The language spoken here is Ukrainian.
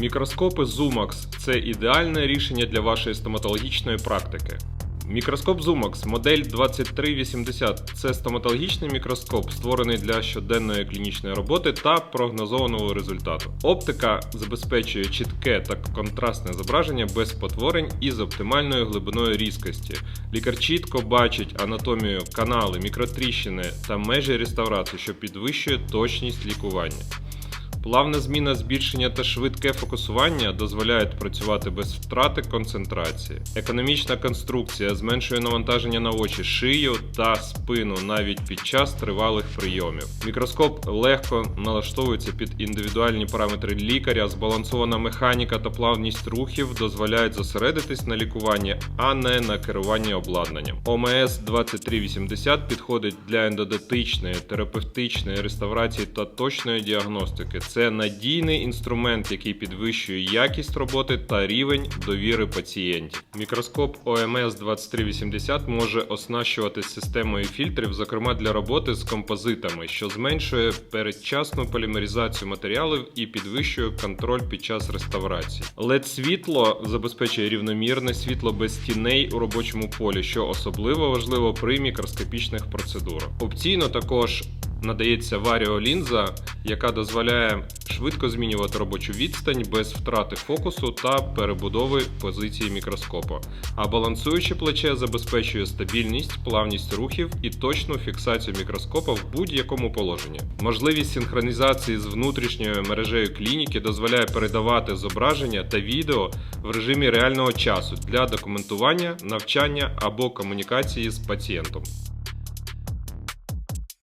Мікроскопи Zoomax – це ідеальне рішення для вашої стоматологічної практики. Мікроскоп Zoomax модель 2380 це стоматологічний мікроскоп, створений для щоденної клінічної роботи та прогнозованого результату. Оптика забезпечує чітке та контрастне зображення без потворень і з оптимальною глибиною різкості. Лікар чітко бачить анатомію, канали, мікротріщини та межі реставрації, що підвищує точність лікування. Плавна зміна збільшення та швидке фокусування дозволяють працювати без втрати концентрації. Економічна конструкція зменшує навантаження на очі, шию та спину навіть під час тривалих прийомів. Мікроскоп легко налаштовується під індивідуальні параметри лікаря, збалансована механіка та плавність рухів дозволяють зосередитись на лікуванні, а не на керуванні обладнанням. ОМС 2380 підходить для ендодонтичної, терапевтичної реставрації та точної діагностики. Це надійний інструмент, який підвищує якість роботи та рівень довіри пацієнтів. Мікроскоп ОМС 2380 може оснащувати системою фільтрів, зокрема для роботи з композитами, що зменшує передчасну полімеризацію матеріалів і підвищує контроль під час реставрації. led світло забезпечує рівномірне світло без тіней у робочому полі, що особливо важливо при мікроскопічних процедурах. Опційно також надається варіолінза, яка дозволяє швидко змінювати робочу відстань без втрати фокусу та перебудови позиції мікроскопа. А балансуюче плече забезпечує стабільність, плавність рухів і точну фіксацію мікроскопа в будь-якому положенні. Можливість синхронізації з внутрішньою мережею клініки дозволяє передавати зображення та відео в режимі реального часу для документування, навчання або комунікації з пацієнтом.